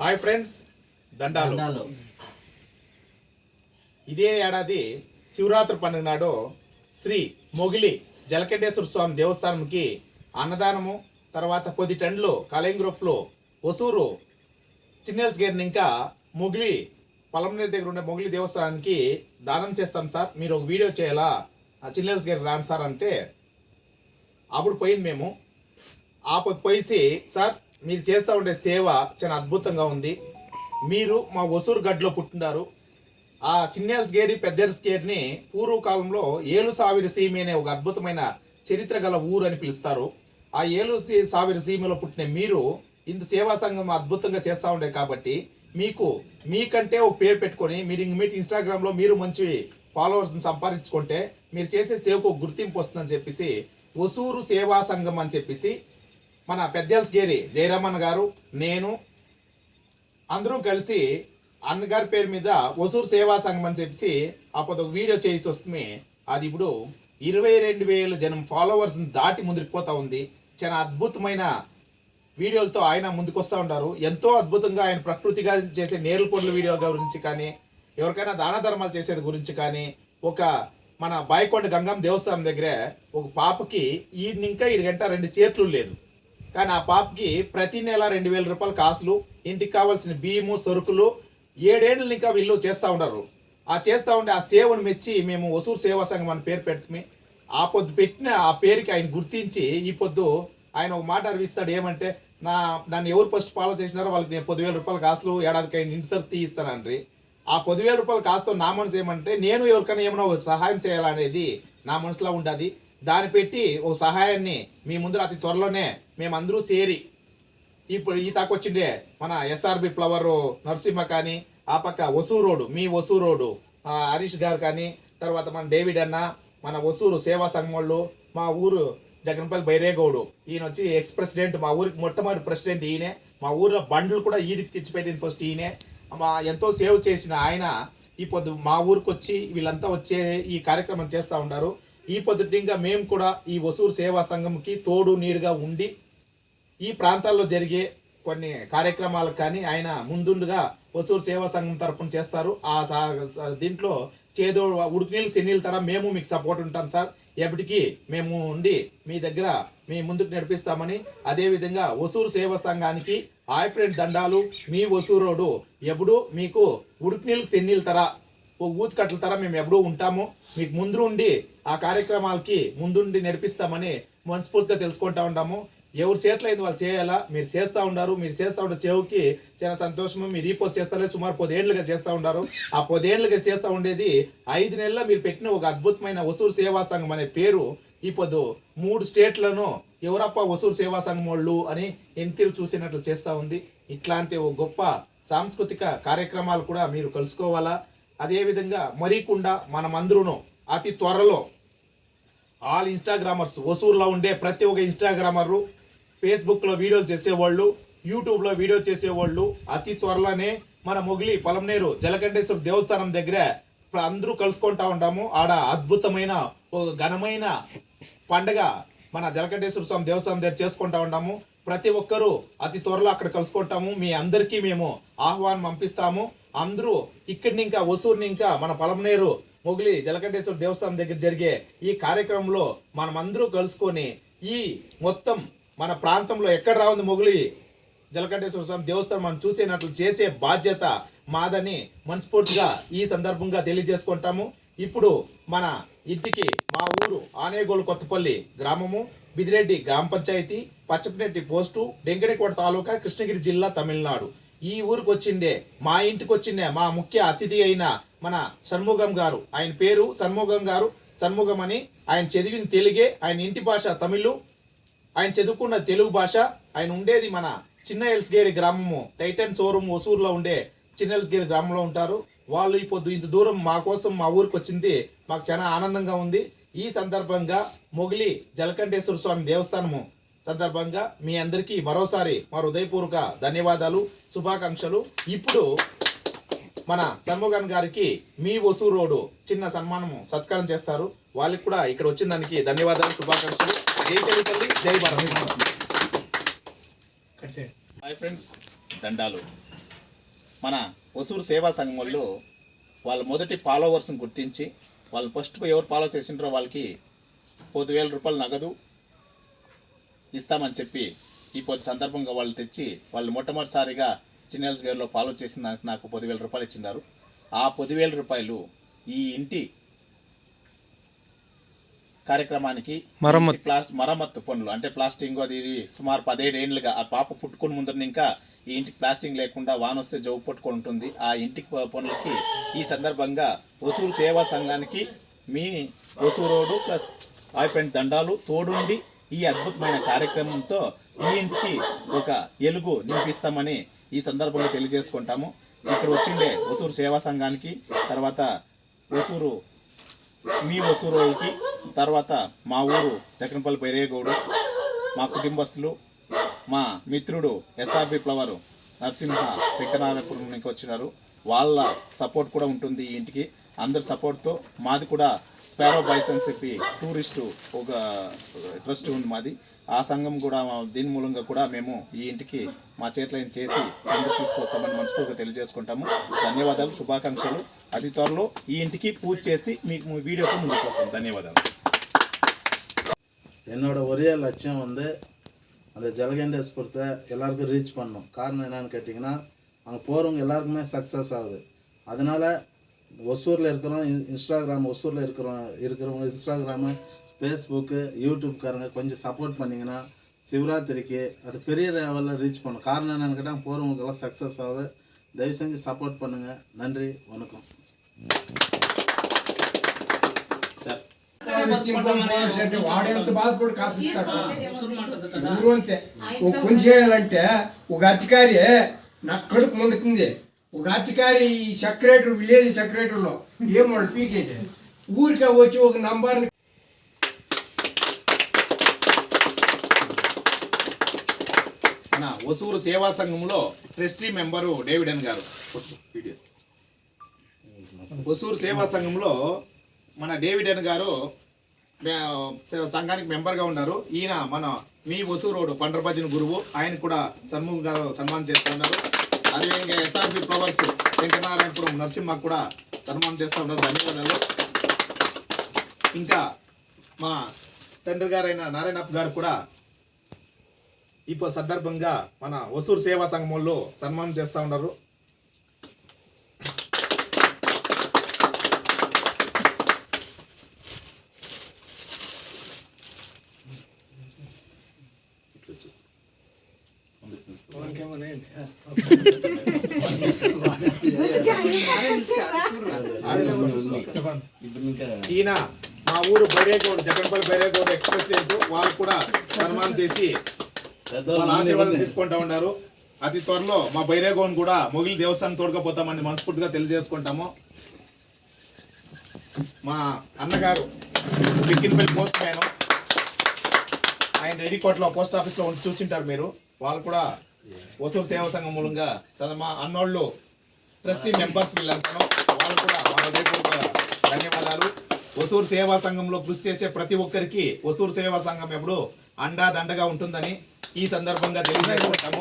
Hi friends దండాలు. ఇదే ఏడాది శివరాత్రి పండుగ నాడు శ్రీ మొగిలి జలకంఠేశ్వర స్వామి దేవస్థానంకి అన్నదానము తర్వాత పది టన్నులు కలయం గ్రూప్లో ఒసూరు చిన్నెల్స్ గేర్ని ఇంకా మొగిలి పొలంనేరు దగ్గర ఉండే మొగిలి దేవస్థానానికి దానం చేస్తాం సార్. మీరు ఒక వీడియో చేయాలా? ఆ చిన్నెల్స్ గేర్ రాను సార్ అంటే అప్పుడు పోయింది మేము. ఆ పోయి పోయిసి సార్ మీరు చేస్తూ ఉండే సేవ చాలా అద్భుతంగా ఉంది. మీరు మా ఒసూరు గడ్డలో పుట్టినారు ఆ చిన్నేల్స్ గేరి పెద్దెల్స్ గేరిని పూర్వకాలంలో ఏలు సావిరి సీమి అనే ఒక అద్భుతమైన చరిత్ర గల ఊరు అని పిలుస్తారు. ఆ ఏలు సావిరి సీమలో పుట్టిన మీరు ఇంత సేవా సంఘం అద్భుతంగా చేస్తూ ఉండే కాబట్టి మీకు మీకంటే ఒక పేరు పెట్టుకొని మీరు ఇంక మీట్ ఇన్స్టాగ్రామ్లో మీరు మంచి ఫాలోవర్స్ని సంపాదించుకుంటే మీరు చేసే సేవకు గుర్తింపు వస్తుందని చెప్పేసి ఒసూరు సేవా సంఘం అని చెప్పేసి మన పెద్దల్స్ గేరి జయరామన్ గారు నేను అందరూ కలిసి అన్నగారి పేరు మీద ఒసూరు సేవా సంఘం అని చెప్పేసి అప్పుడు ఒక వీడియో చేసి వస్తుంది అది ఇప్పుడు ఇరవై రెండు వేల జనం ఫాలోవర్స్ని దాటి ముందుకుపోతూ ఉంది. చాలా అద్భుతమైన వీడియోలతో ఆయన ముందుకు వస్తూ ఉంటారు ఎంతో అద్భుతంగా ఆయన ప్రకృతిగా చేసే నేరుల పొండ్ల వీడియో గురించి కానీ ఎవరికైనా దాన ధర్మాలు చేసేది గురించి కానీ ఒక మన బాయికొండ గంగమ్మ దేవస్థానం దగ్గర ఒక పాపకి ఈ ఇంకా ఈ గంట రెండు చేతులు లేదు. కానీ ఆ పాపకి ప్రతి నెల రెండు వేల రూపాయల కాసులు ఇంటికి కావాల్సిన బియ్యము సరుకులు ఏడేళ్ళు ఇంకా వీళ్ళు చేస్తూ ఉన్నారు ఆ చేస్తూ ఉండే ఆ సేవను మెచ్చి మేము ఒసూరు సేవా సంఘం అని పేరు పెట్టుకుని ఆ పొద్దు పెట్టిన ఆ పేరుకి ఆయన గుర్తించి ఈ పొద్దు ఆయన ఒక మాట అరివిస్తాడు ఏమంటే నా నన్ను ఎవరు ఫస్ట్ ఫాలో చేసినారో వాళ్ళకి నేను పదివేల రూపాయల కాసులు ఏడాదికి ఆయన ఇంటి సరుకు తీయిస్తానండ్రి. ఆ పదివేల రూపాయలు కాస్త నా మనసు ఏమంటే నేను ఎవరికైనా ఏమైనా సహాయం చేయాలనేది నా మనసులో ఉండదు. దాన్ని పెట్టి ఓ సహాయాన్ని మీ ముందర అతి త్వరలోనే మేమందరూ చేరి ఇప్పుడు ఈ తాకొచ్చిండే మన ఎస్ఆర్బి ఫ్లవర్ నరసింహ కానీ ఆ పక్క వసూ రోడ్ మీ వసూ రోడ్డు హరీష్ గారు కానీ తర్వాత మన డేవిడ్ అన్న మన వసూరు సేవా సంఘం వాళ్ళు మా ఊరు జగన్పల్లి బైరేగౌడు ఈయన వచ్చి ఎక్స్ ప్రెసిడెంట్ మా ఊరికి మొట్టమొదటి ప్రెసిడెంట్ ఈయనే మా ఊర్లో బండ్లు కూడా ఈదికి తెచ్చిపెట్టింది ఫస్ట్ ఈయనే. మా ఎంతో సేవ్ చేసిన ఆయన ఈ పొద్దు మా ఊరికి వచ్చి వీళ్ళంతా వచ్చే ఈ కార్యక్రమం చేస్తూ ఉంటారు ఈ పొద్దుటిగా మేము కూడా ఈ వసూరు సేవా సంఘంకి తోడు నీడుగా ఉండి ఈ ప్రాంతాల్లో జరిగే కొన్ని కార్యక్రమాలు కానీ ఆయన ముందుండుగా వసూరు సేవా సంఘం తరపున చేస్తారు. ఆ సా- దీంట్లో చేదో ఉడుకు నీళ్ళు సెన్నీళ్ళ తర మేము మీకు సపోర్ట్ ఉంటాం సార్. ఎప్పటికీ మేము ఉండి మీ దగ్గర మీ ముందుకు నడిపిస్తామని అదేవిధంగా వసూరు సేవా సంఘానికి ఆయిప్రెంట్ దండాలు మీ ఒసూరోడు ఎప్పుడు మీకు ఉడుకు నీళ్ళు సెన్నీళ్ళ తర ఓ ఊతుకట్ల తర మేము ఎప్పుడూ ఉంటాము. మీకు ముందు ఉండి ఆ కార్యక్రమాలకి ముందుండి నడిపిస్తామని మనస్ఫూర్తిగా తెలుసుకుంటా ఉంటాము. ఎవరు చేతులు అయింది వాళ్ళు చేయాలా? మీరు చేస్తూ ఉన్నారు మీరు చేస్తూ ఉండే సేవకి చాలా సంతోషము. మీరు ఈ పొద్దు చేస్తారే సుమారు పదేళ్ళుగా చేస్తూ ఉన్నారు ఆ పదేళ్ళుగా చేస్తూ ఉండేది ఐదు నెలల మీరు పెట్టిన ఒక అద్భుతమైన వసూరు సేవా సంఘం అనే పేరు ఈ పొద్దు మూడు స్టేట్లను ఎవరప్ప వసూరు సేవా సంఘం వాళ్ళు అని ఎంతిరు చూసినట్లు చేస్తూ ఉంది. ఇట్లాంటి ఓ గొప్ప సాంస్కృతిక కార్యక్రమాలు కూడా మీరు కలుసుకోవాలా? అదేవిధంగా మరీకుండా మనమందరూ అతి త్వరలో ఆల్ ఇన్స్టాగ్రామర్స్ వసూరులో ఉండే ప్రతి ఒక్క ఇన్స్టాగ్రామరు ఫేస్బుక్లో వీడియోలు చేసేవాళ్ళు యూట్యూబ్లో వీడియో చేసేవాళ్ళు అతి త్వరలోనే మన మొగిలి పొలంనేరు జలకంఠేశ్వర దేవస్థానం దగ్గర ఇప్పుడు అందరూ కలుసుకుంటా ఉంటాము ఆడ అద్భుతమైన ఒక ఘనమైన పండగ మన జలకంఠేశ్వర స్వామి దేవస్థానం దగ్గర చేసుకుంటా ఉంటాము. ప్రతి ఒక్కరూ అతి త్వరలో అక్కడ కలుసుకుంటాము. మీ అందరికీ మేము ఆహ్వానం పంపిస్తాము. అందరూ ఇక్కడిని ఇంకా వసూరుని ఇంకా మన పొలంనేరు మొగిలి జలకంఠేశ్వర దేవస్థానం దగ్గర జరిగే ఈ కార్యక్రమంలో మనమందరూ కలుసుకొని ఈ మొత్తం మన ప్రాంతంలో ఎక్కడ రావుంది మొగిలి జలకంఠేశ్వర స్వామి దేవస్థానం మనం చూసేనట్లు చేసే బాధ్యత మాదని మనస్ఫూర్తిగా ఈ సందర్భంగా తెలియజేసుకుంటాము. ఇప్పుడు మన ఇంటికి మా ఊరు ఆనేగోలు కొత్తపల్లి గ్రామము బిదిరెడ్డి గ్రామ పంచాయతీ పచ్చపినెట్టి పోస్టు వెంకటకోట తాలూకా కృష్ణగిరి జిల్లా తమిళనాడు. ఈ ఊరికి వచ్చిండే మా ఇంటికి వచ్చిండే మా ముఖ్య అతిథి అయిన మన షణ్ముఖం గారు. ఆయన పేరు షణ్ముగం గారు. షణ్ముఖం అని ఆయన చదివిన తెలుగే ఆయన ఇంటి భాష తమిళు ఆయన చదువుకున్న తెలుగు భాష. ఆయన ఉండేది మన చిన్న ఎల్స్గేరి గ్రామము టైటన్ షోరూమ్ ఒసూరులో ఉండే చిన్న ఎల్స్గేరి గ్రామంలో ఉంటారు. వాళ్ళు ఇప్పుడు ఇంత దూరం మా కోసం మా ఊరికి వచ్చింది. మాకు చాలా ఆనందంగా ఉంది. ఈ సందర్భంగా మొగిలి జలకంఠేశ్వర స్వామి దేవస్థానము సందర్భంగా మీ అందరికీ మరోసారి మా హృదయపూర్వక ధన్యవాదాలు శుభాకాంక్షలు. ఇప్పుడు మన షణ్ముగన్ గారికి మీ ఒసూరు రోడ్డు చిన్న సన్మానము సత్కారం చేస్తారు. వాళ్ళకి కూడా ఇక్కడ వచ్చిన దానికి ధన్యవాదాలు శుభాకాంక్షలు. జై తెలుగు తల్లి జై భారత్. హాయ్ ఫ్రెండ్స్ దండాలు. మన ఒసూరు సేవా సంఘం వాళ్ళు వాళ్ళ మొదటి ఫాలోవర్స్ని గుర్తించి వాళ్ళు ఫస్ట్ ఎవరు ఫాలో చేసింటారో వాళ్ళకి పది వేల రూపాయలు నగదు ఇస్తామని చెప్పి ఈ పొద్దు సందర్భంగా వాళ్ళు తెచ్చి వాళ్ళు మొట్టమొదటిసారిగా చిన్నెల్స్ గారిలో ఫాలో చేసిన దానికి నాకు పదివేల రూపాయలు ఇచ్చినారు ఆ పదివేల రూపాయలు ఈ ఇంటి కార్యక్రమానికి మరమ్మతు. ప్లాస్ట్ మరమ్మత్తు పనులు అంటే ప్లాస్టింగ్ అది ఇది సుమారు పదిహేడు ఏళ్ళుగా ఆ పాప పుట్టుకుని ముందర ఇంకా ఈ ఇంటికి ప్లాస్టింగ్ లేకుండా వాన వస్తే జవ్వు పట్టుకొని ఉంటుంది ఆ ఇంటికి పనులకి ఈ సందర్భంగా ఒసూరు సేవా సంఘానికి మీ ఒసూరు రోడ్డు ప్లస్ ఆయిపెంట్ ఫ్రెండ్ దండాలు తోడుండి ఈ అద్భుతమైన కార్యక్రమంతో ఈ ఇంటికి ఒక ఎలుగు నింపిస్తామని ఈ సందర్భంగా తెలియజేసుకుంటాము. ఇక్కడ వచ్చిండే ఒసూరు సేవా సంఘానికి తర్వాత ఒసూరు మీ వసూరుకి తర్వాత మా ఊరు జగన్పల్లి బైరేగౌడు మా కుటుంబస్తులు మా మిత్రుడు ఎస్ఆర్బి ఫ్లవర్ నరసింహ శంకరనారాయణపురం నుంచి వచ్చినారు వాళ్ళ సపోర్ట్ కూడా ఉంటుంది ఈ ఇంటికి అందరి సపోర్ట్తో మాది కూడా స్పారో బాయ్స్ అని చెప్పి టూరిస్టు ఒక ట్రస్ట్ ఉంది మాది ఆ సంఘం కూడా దీని మూలంగా కూడా మేము ఈ ఇంటికి మా చేతిలో ఏం చేసి ముందుకు తీసుకొస్తామని మనస్ఫూర్తిగా తెలియజేసుకుంటాము ధన్యవాదాలు శుభాకాంక్షలు అతి త్వరలో ఈ ఇంటికి పూజ చేసి మీకు వీడియోకి ముందుకు వస్తాం ధన్యవాదాలు என்னோட ஒரே லட்சியம் வந்து அந்த ஜலகண்டேஸ்புரத்தை எல்லாருக்கும் ரீச் பண்ணும். காரணம் என்னன்னு கேட்டிங்கன்னா அங்கே போகிறவங்க எல்லாருக்குமே சக்ஸஸ் ஆகுது. அதனால் ஒசூரில் இருக்கிறோம் இன்ஸ்டாகிராம் ஒசூரில் இருக்கிறோம் இருக்கிறவங்க இன்ஸ்டாகிராமு ஃபேஸ்புக்கு யூடியூப்காரங்க கொஞ்சம் சப்போர்ட் பண்ணிங்கன்னா சிவராத்திரிக்கு அது பெரிய லெவலில் ரீச் பண்ணும். காரணம் என்னென்னு கேட்டால் போகிறவங்களுக்கெல்லாம் சக்ஸஸ் ஆகுது. தயவு செஞ்சு சப்போர்ட் பண்ணுங்கள் நன்றி வணக்கம். అంటే వాడేంత బాధపడి కాసిస్తాడు ఊరు అంతే. ఒక పని చేయాలంటే ఒక అధికారి నాకు కడుపు ముందుతుంది ఒక అధికారి సెక్రటరీ విలేజ్ సెక్రటరీలో ఏం వాళ్ళు పీకేది? ఊరికే వచ్చి ఒక నంబర్ని మన ఒసూరు సేవా సంఘంలో ట్రస్టీ మెంబరు డేవిడన్ గారు. వీడియో. ఒసూరు సేవా సంఘంలో మన డేవిడన్ గారు మే- సంఘానికి మెంబర్గా ఉన్నారు. ఈయన మన మీ వసూరోడు పండ్రభజన గురువు. ఆయన కూడా సన్ముఖ్ గారు సన్మానం చేస్తున్నారు అదేవిధంగా ఎస్ఆర్పి ఫ్లవర్స్ వెంకటనారాయణపురం నరసింహ కూడా సన్మానం చేస్తూ ఉన్నారు. ధన్యవాదాలు. ఇంకా మా తండ్రి గారైన నారాయణప్ప గారు కూడా ఇప్పుడు సందర్భంగా మన వసూరు సేవా సంఘంలో సన్మానం చేస్తూ ఉన్నారు. ఈయన మా ఊరు బైరేగౌడ్ జగన్పల్లి బైరేగౌడ్ ఎక్స్ప్రెస్ వాళ్ళు కూడా సన్మానం చేసి ఆశీర్వాదం తీసుకుంటా ఉన్నారు. అతి త్వరలో మా బైరేగోన్ కూడా మొగిలి దేవస్థానం తోడుకపోతామని మనస్ఫూర్తిగా తెలియజేసుకుంటాము. మా అన్నగారు బిక్కినపల్లి పోస్ట్ మ్యాన్ ఆయన రెడీకోట్లో పోస్ట్ ఆఫీస్లో ఉండి చూసింటారు మీరు. వాళ్ళు కూడా వసూలు సేవా సంఘం మూలంగా మా అన్నోళ్ళు ట్రస్టీ మెంబర్స్ వీళ్ళంతా వాళ్ళు కూడా వాళ్ళ హృదయపూర్వక ధన్యవాదాలు. వసూరు సేవా సంఘంలో కృషి చేసే ప్రతి ఒక్కరికి వసూరు సేవా సంఘం ఎప్పుడు అండా దండగా ఉంటుందని ఈ సందర్భంగా తెలియజేసుకుంటాము.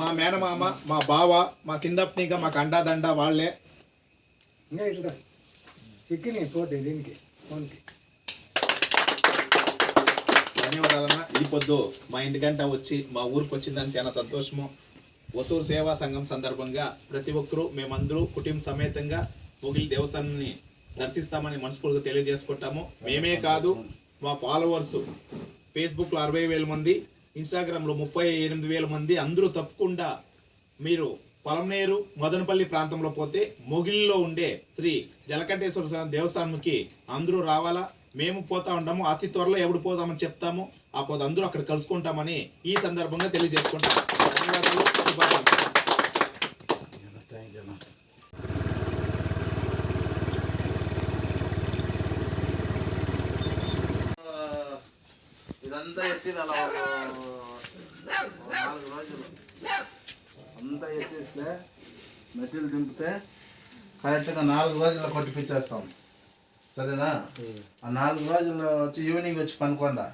మా మేనమామ మా బావ మా సిందప్నిగా మాకు అండా దండ వాళ్ళే. చిక్కిని దీనికి ధన్యవాదాలన్న ఈ పొద్దు మా ఇంటికంట వచ్చి మా ఊరికి వచ్చిందని చాలా సంతోషము. వసూరు సేవా సంఘం సందర్భంగా ప్రతి ఒక్కరూ మేమందరూ కుటుంబ సమేతంగా ముగిలి దేవస్థానాన్ని దర్శిస్తామని మనస్ఫూర్తిగా తెలియజేసుకుంటాము. మేమే కాదు మా ఫాలోవర్స్ ఫేస్బుక్లో అరవై వేల మంది ఇన్స్టాగ్రామ్లో ముప్పై ఎనిమిది వేల మంది అందరూ తప్పకుండా మీరు పొలంనేరు మదనపల్లి ప్రాంతంలో పోతే మొగిలిలో ఉండే శ్రీ జలకంఠేశ్వర స్వామి దేవస్థానంకి అందరూ రావాలా? మేము పోతా ఉంటాము అతి త్వరలో ఎప్పుడు పోతామని చెప్తాము. ఆ పోతే అందరూ అక్కడ కలుసుకుంటామని ఈ సందర్భంగా తెలియజేసుకుంటాం. ధన్యవాదాలు. ఇదంతా ఎత్తి అలా ఒక నాలుగు రోజులు. అంతా ఎత్తేస్తే మెటీరియల్ దింపితే కరెక్ట్గా నాలుగు రోజుల్లో కొట్టిపించేస్తాం సరేనా? ఆ నాలుగు రోజులు వచ్చి ఈవినింగ్ వచ్చి పనుకోండా.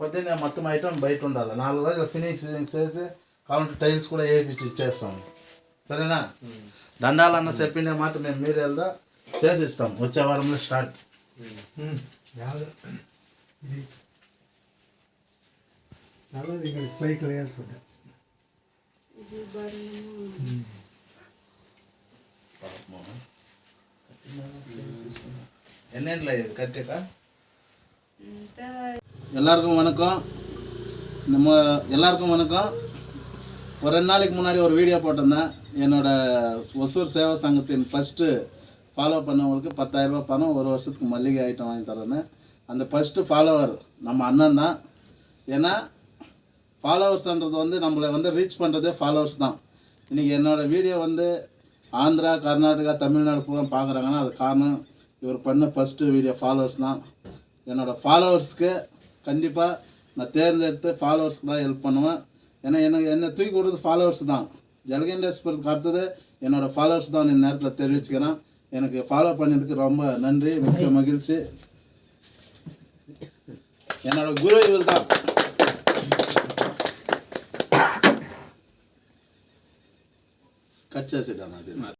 పొద్దున్నే మొత్తం ఐటమ్ బయట ఉండాలి. నాలుగు రోజులు ఫినిషింగ్ చేసి కౌంటర్ టైల్స్ కూడా వేయించి ఇచ్చేస్తాం. సరేనా? దండాలన్న చెప్పిన మాట మేము మీరు వెళ్దా? చేసి ఇస్తాం. వచ్చే వారంలో స్టార్ట్. நல்லது எங்களுக்கு போய்க்கலையா சொன்னேன் எல்லாருக்கும் வணக்கம். நம்ம எல்லாருக்கும் வணக்கம். ஒரு ரெண்டு நாளைக்கு முன்னாடி ஒரு வீடியோ போட்டிருந்தேன். என்னோடய ஒசூர் சேவா சங்கத்தின் ஃபஸ்ட்டு ஃபாலோ பண்ணவங்களுக்கு பத்தாயிரரூபா பணம் ஒரு வருஷத்துக்கு மல்லிகை ஐட்டம் வாங்கி தரேன்னு. அந்த ஃபஸ்ட்டு ஃபாலோவர் நம்ம அண்ணன் தான். ஏன்னா ஃபாலோவர்ஸ்ன்றது வந்து நம்மளை வந்து ரீச் பண்ணுறதே ஃபாலோவர்ஸ் தான். இன்றைக்கி என்னோடய வீடியோ வந்து ஆந்திரா கர்நாடகா தமிழ்நாடு பூரா பார்க்குறாங்கன்னா அது காரணம் இவர் பண்ண ஃபஸ்ட்டு வீடியோ ஃபாலோவர்ஸ் தான். என்னோடய ஃபாலோவர்ஸ்க்கு கண்டிப்பாக நான் தேர்ந்தெடுத்து ஃபாலோவர்ஸ்க்கு தான் ஹெல்ப் பண்ணுவேன். ஏன்னா எனக்கு என்னை தூக்கி விடுறது ஃபாலோவர்ஸ் தான். ஜலகண்டேஸ்வரத்துக்கு அடுத்தது என்னோடய ஃபாலோவர்ஸ் தான் இந்த நேரத்தில் தெரிவிச்சுக்கிறேன். எனக்கு ஃபாலோ பண்ணதுக்கு ரொம்ப நன்றி மிக்க மகிழ்ச்சி. என்னோட குரு இவர் தான் கட் చేసేటాను అది